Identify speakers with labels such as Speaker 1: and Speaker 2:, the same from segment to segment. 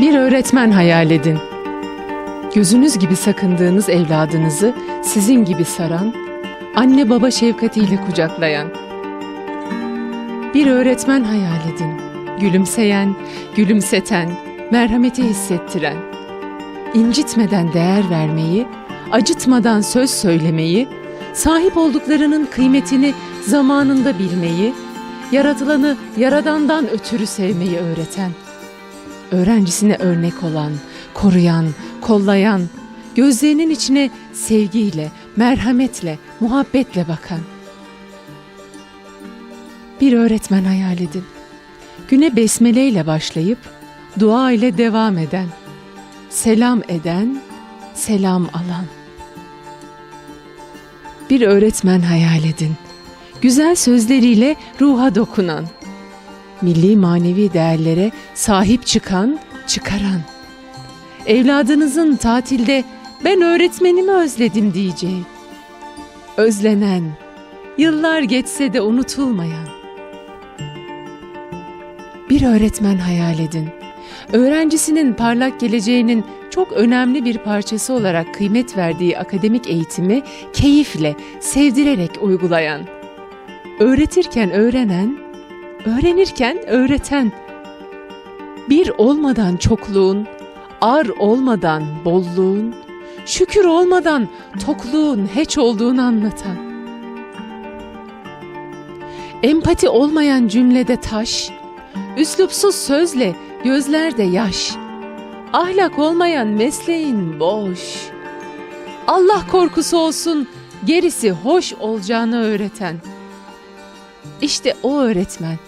Speaker 1: Bir öğretmen hayal edin. Gözünüz gibi sakındığınız evladınızı sizin gibi saran, anne baba şefkatiyle kucaklayan. Bir öğretmen hayal edin. Gülümseyen, gülümseten, merhameti hissettiren. incitmeden değer vermeyi, acıtmadan söz söylemeyi, sahip olduklarının kıymetini zamanında bilmeyi, yaratılanı yaradandan ötürü sevmeyi öğreten öğrencisine örnek olan, koruyan, kollayan, gözlerinin içine sevgiyle, merhametle, muhabbetle bakan. Bir öğretmen hayal edin. Güne besmele ile başlayıp dua ile devam eden, selam eden, selam alan. Bir öğretmen hayal edin. Güzel sözleriyle ruha dokunan, milli manevi değerlere sahip çıkan, çıkaran. Evladınızın tatilde ben öğretmenimi özledim diyeceği. Özlenen, yıllar geçse de unutulmayan. Bir öğretmen hayal edin. Öğrencisinin parlak geleceğinin çok önemli bir parçası olarak kıymet verdiği akademik eğitimi keyifle, sevdirerek uygulayan. Öğretirken öğrenen, öğrenirken öğreten. Bir olmadan çokluğun, ar olmadan bolluğun, şükür olmadan tokluğun hiç olduğunu anlatan. Empati olmayan cümlede taş, üslupsuz sözle gözlerde yaş, ahlak olmayan mesleğin boş. Allah korkusu olsun, gerisi hoş olacağını öğreten. İşte o öğretmen.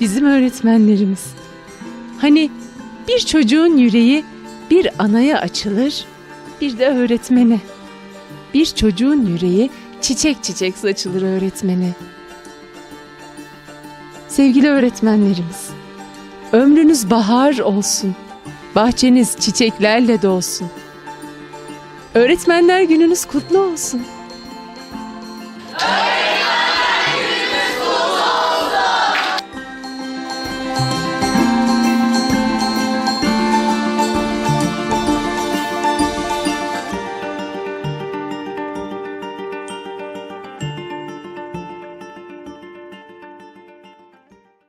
Speaker 1: Bizim öğretmenlerimiz. Hani bir çocuğun yüreği bir anaya açılır, bir de öğretmene. Bir çocuğun yüreği çiçek çiçek saçılır öğretmene. Sevgili öğretmenlerimiz, ömrünüz bahar olsun. Bahçeniz çiçeklerle dolsun. Öğretmenler gününüz kutlu olsun.